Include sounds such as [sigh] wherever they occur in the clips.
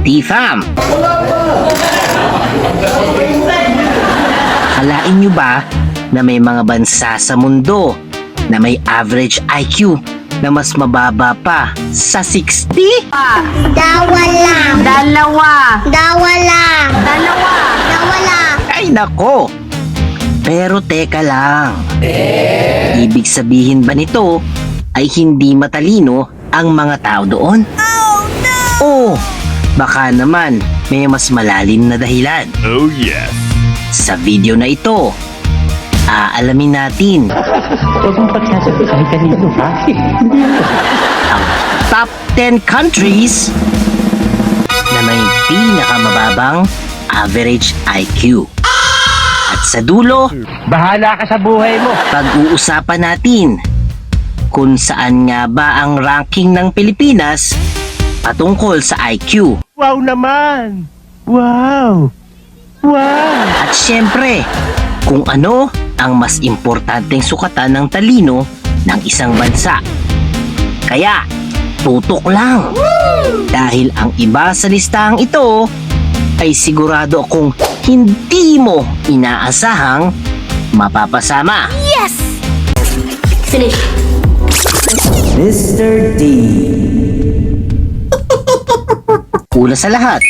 T-Fam. Kalain nyo ba na may mga bansa sa mundo na may average IQ na mas mababa pa sa 60? Dawa lang. Dalawa. Dawa lang. Dalawa. Dawa lang. Ay nako! Pero teka lang. Ibig sabihin ba nito ay hindi matalino ang mga tao doon? Oh no! Oh, baka naman may mas malalim na dahilan. Oh yes. Sa video na ito, aalamin natin ang top 10 countries na may pinakamababang average IQ. At sa dulo, Bahala ka sa buhay mo. pag-uusapan natin kung saan nga ba ang ranking ng Pilipinas patungkol sa IQ. Wow naman! Wow! Wow! At syempre, kung ano ang mas importanteng sukatan ng talino ng isang bansa. Kaya, tutok lang. Dahil ang iba sa listahang ito ay sigurado akong hindi mo inaasahang mapapasama. Finish. Mr. D. Una sa lahat,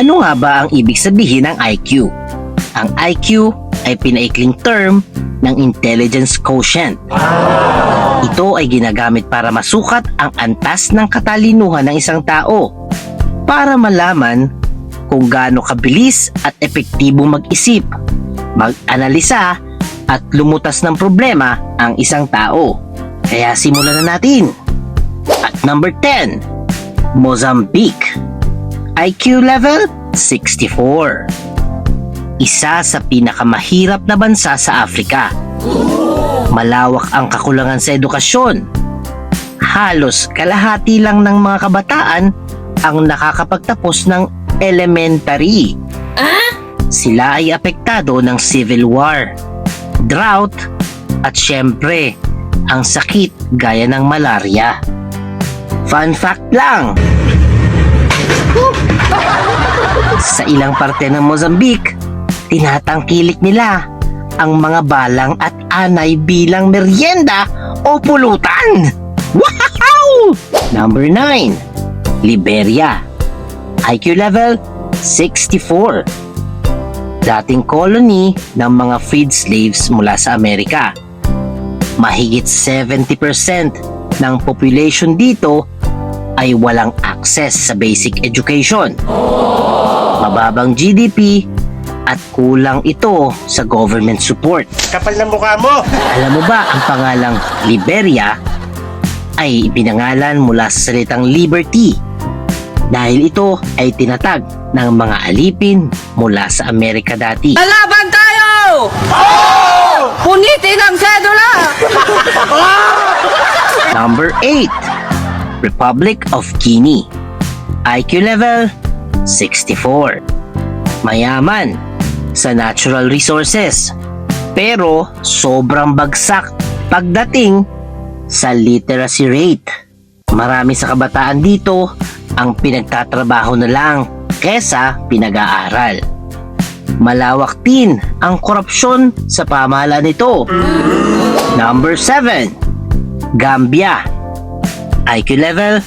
ano nga ba ang ibig sabihin ng IQ? Ang IQ ay pinaikling term ng intelligence quotient. Ito ay ginagamit para masukat ang antas ng katalinuhan ng isang tao para malaman kung gaano kabilis at epektibo mag-isip, mag-analisa at lumutas ng problema ang isang tao. Kaya simulan na natin. At number 10, Mozambique. IQ level 64. Isa sa pinakamahirap na bansa sa Afrika. Malawak ang kakulangan sa edukasyon. Halos kalahati lang ng mga kabataan ang nakakapagtapos ng elementary. Sila ay apektado ng civil war, drought, at syempre, ang sakit gaya ng malaria. Fun fact lang! Sa ilang parte ng Mozambique, tinatangkilik nila ang mga balang at anay bilang merienda o pulutan. Wow! Number 9. Liberia. IQ level 64. Dating colony ng mga freed slaves mula sa Amerika. Mahigit 70% ng population dito ay walang access sa basic education. Mababang GDP at kulang ito sa government support. Kapal na mukha mo! Alam mo ba ang pangalang Liberia ay ipinangalan mula sa salitang liberty dahil ito ay tinatag ng mga alipin mula sa Amerika dati. Lalaban tayo! Punitin ang sedula! [laughs] Number 8. Republic of Guinea. IQ level 64. Mayaman sa natural resources pero sobrang bagsak pagdating sa literacy rate. Marami sa kabataan dito ang pinagtatrabaho na lang kesa pinag-aaral. Malawak din ang korupsyon sa pamahalaan nito. Number 7. Gambia. IQ level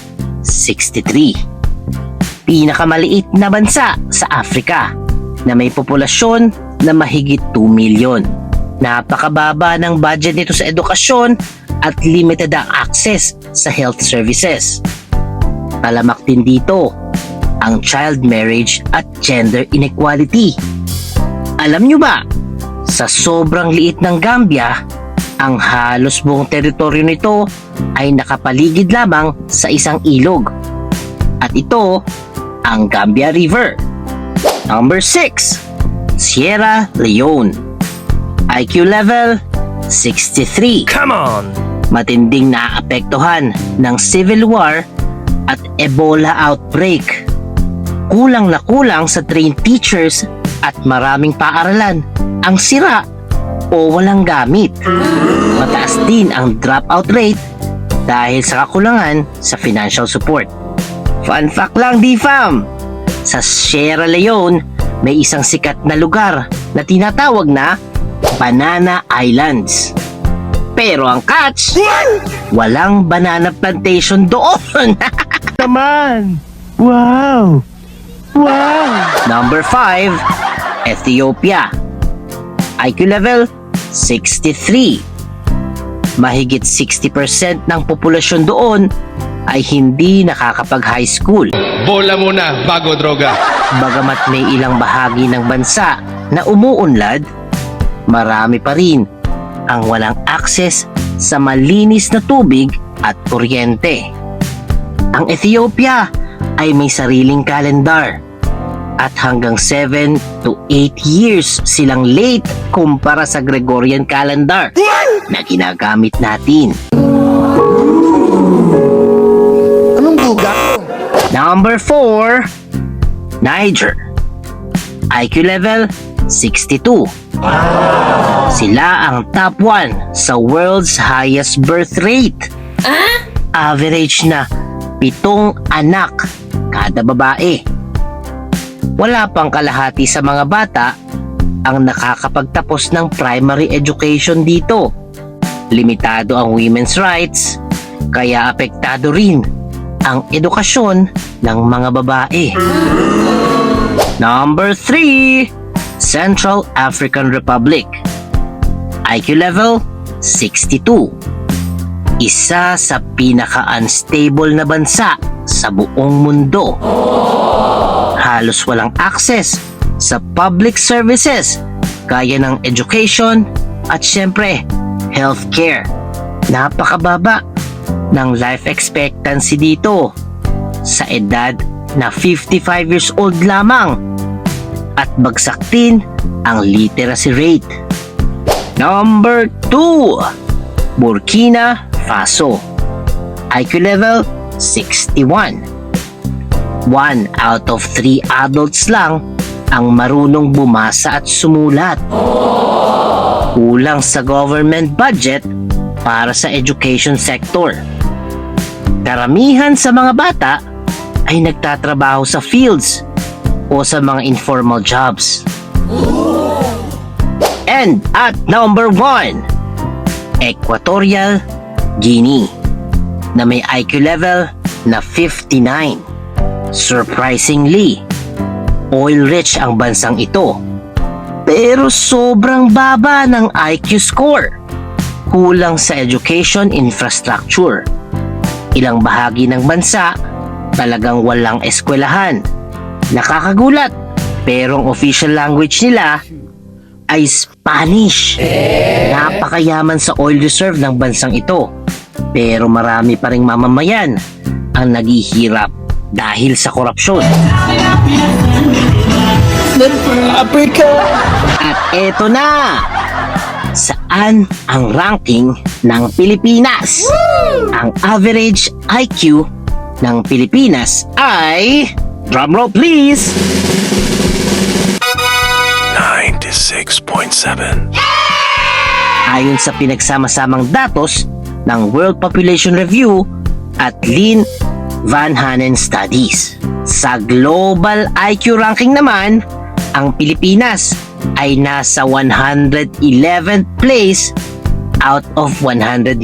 63. Pinakamaliit na bansa sa Africa na may populasyon na mahigit 2 milyon. Napakababa ng budget nito sa edukasyon at limited ang access sa health services. Talamak din dito ang child marriage at gender inequality. Alam nyo ba, sa sobrang liit ng Gambia, ang halos buong teritoryo nito ay nakapaligid lamang sa isang ilog. At ito, ang Gambia River. Number 6, Sierra Leone. IQ level 63. Come on. Matinding naapektuhan ng civil war at Ebola outbreak. Kulang na kulang sa trained teachers at maraming paaralan ang sira o walang gamit. Mataas din ang dropout rate dahil sa kakulangan sa financial support. Fun fact lang, D-Fam! Sa Sierra Leone, may isang sikat na lugar na tinatawag na Banana Islands. Pero ang catch, walang banana plantation doon. [laughs] Naman! Wow! Wow! Number 5, Ethiopia. IQ level 63. Mahigit 60% ng populasyon doon ay hindi nakakapag-high school. Bola muna bago droga. Bagamat may ilang bahagi ng bansa na umuunlad, marami pa rin ang walang akses sa malinis na tubig at kuryente. Ang Ethiopia ay may sariling kalendar at hanggang 7 to 8 years silang late kumpara sa Gregorian calendar na ginagamit natin. Number 4, Niger. IQ level 62. Sila ang top 1 sa world's highest birth rate. Average na pitong anak kada babae. Wala pang kalahati sa mga bata ang nakakapagtapos ng primary education dito. Limitado ang women's rights, kaya apektado rin ang edukasyon ng mga babae. Number 3, Central African Republic. IQ level 62. Isa sa pinaka-unstable na bansa sa buong mundo. Halos walang access sa public services gaya ng education at syempre healthcare. Napakababa ng life expectancy dito sa edad na 55 years old lamang at bagsak din ang literacy rate. Number 2 Burkina Faso IQ level 61 One out of three adults lang ang marunong bumasa at sumulat. Kulang sa government budget para sa education sector. Karamihan sa mga bata ay nagtatrabaho sa fields o sa mga informal jobs. And at number 1, Equatorial Guinea na may IQ level na 59. Surprisingly, oil-rich ang bansang ito. Pero sobrang baba ng IQ score. Kulang sa education infrastructure. Ilang bahagi ng bansa talagang walang eskwelahan. Nakakagulat, pero ang official language nila ay Spanish. Napakayaman sa oil reserve ng bansang ito. Pero marami pa ring mamamayan ang naghihirap dahil sa korupsyon. At eto na! Saan ang ranking ng Pilipinas? Ang average IQ ng Pilipinas ay... Drumroll please! 96.7. Ayon sa pinagsama-samang datos ng World Population Review at Lynn Van Hanen Studies. Sa global IQ ranking naman, ang Pilipinas ay nasa 111th place out of 199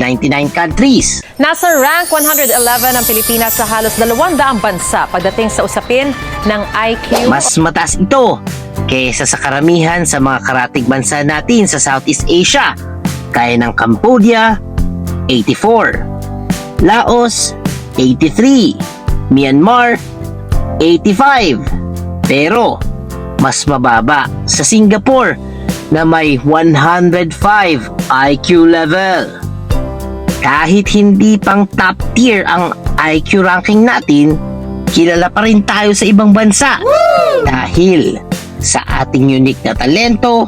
countries. Nasa rank 111 ang Pilipinas sa halos 200 bansa pagdating sa usapin ng IQ. Mas mataas ito kaysa sa karamihan sa mga karatig bansa natin sa Southeast Asia, kaya ng Cambodia, 84, Laos, 83, Myanmar, 85. Pero, mas mababa sa Singapore na may 105 IQ level. Kahit hindi pang top tier ang IQ ranking natin, kilala pa rin tayo sa ibang bansa. Dahil sa ating unique na talento,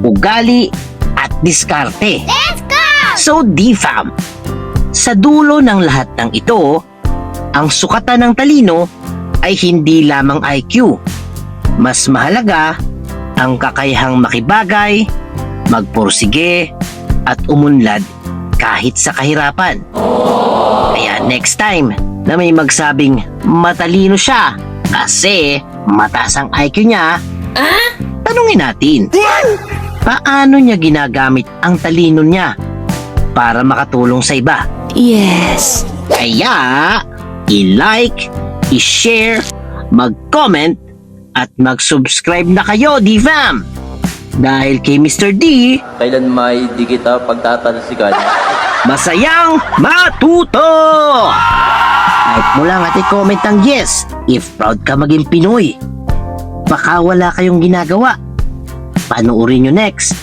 ugali, at diskarte. Let's go! So, DFAM, sa dulo ng lahat ng ito, ang sukatan ng talino ay hindi lamang IQ. Mas mahalaga ang kakayahang makibagay, magpursige, at umunlad kahit sa kahirapan. Kaya next time na may magsabing matalino siya, Kasi mataas ang IQ niya. Tanungin natin. Paano niya ginagamit ang talino niya para makatulong sa iba? Yes. Kaya, i-like, i-share, mag-comment, at mag-subscribe na kayo, D-Fam! Dahil kay Mr. D, Kailan may di kita pagtatalsikan? [laughs] masayang matuto! Kahit mo lang at i-comment ang yes if proud ka maging Pinoy. Baka wala kayong ginagawa. Panoorin nyo next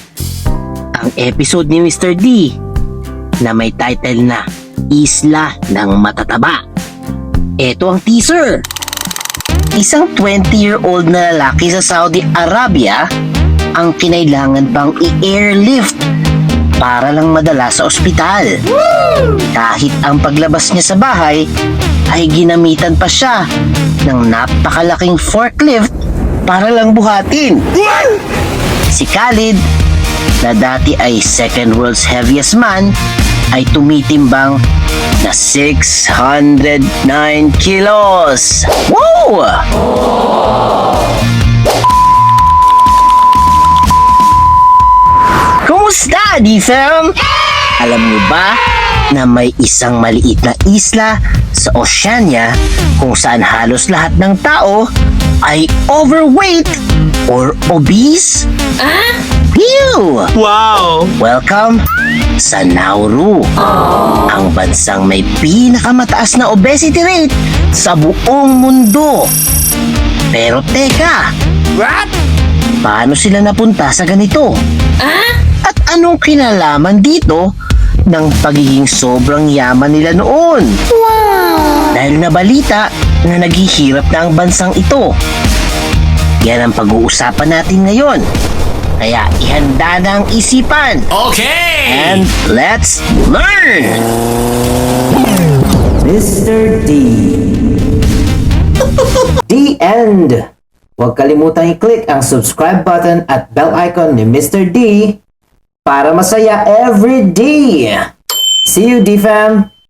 ang episode ni Mr. D na may title na Isla ng Matataba. Ito ang teaser. Isang 20-year-old na lalaki sa Saudi Arabia ang kinailangan pang i-airlift para lang madala sa ospital. Kahit ang paglabas niya sa bahay ay ginamitan pa siya ng napakalaking forklift para lang buhatin. Si Khalid, na dati ay second world's heaviest man, ay tumitimbang na 609 kilos. Wow! Kumusta, D-Fam? Alam niyo ba na may isang maliit na isla sa Oceania kung saan halos lahat ng tao ay overweight or obese? Ah? Phew! Wow! Welcome sa Nauru, ang bansang may pinakamataas na obesity rate sa buong mundo. Pero teka, What? paano sila napunta sa ganito? At anong kinalaman dito ng pagiging sobrang yaman nila noon? Dahil nabalita na naghihirap na ang bansang ito. Yan ang pag-uusapan natin ngayon. Kaya ihanda na ang isipan. Okay! And let's learn! Mr. D. The end! Huwag kalimutang i-click ang subscribe button at bell icon ni Mr. D para masaya every day! See you, D-Fam!